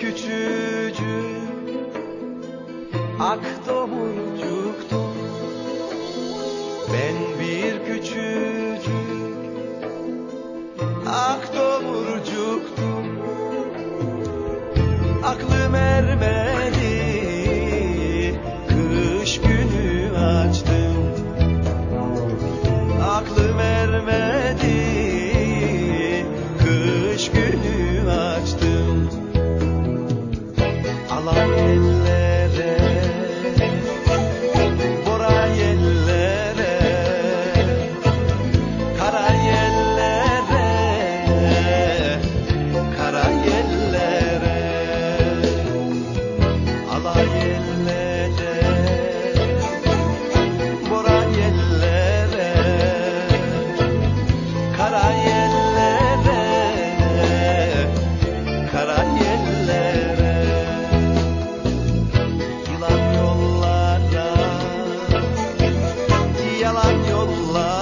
küçücük ak doğmuş love.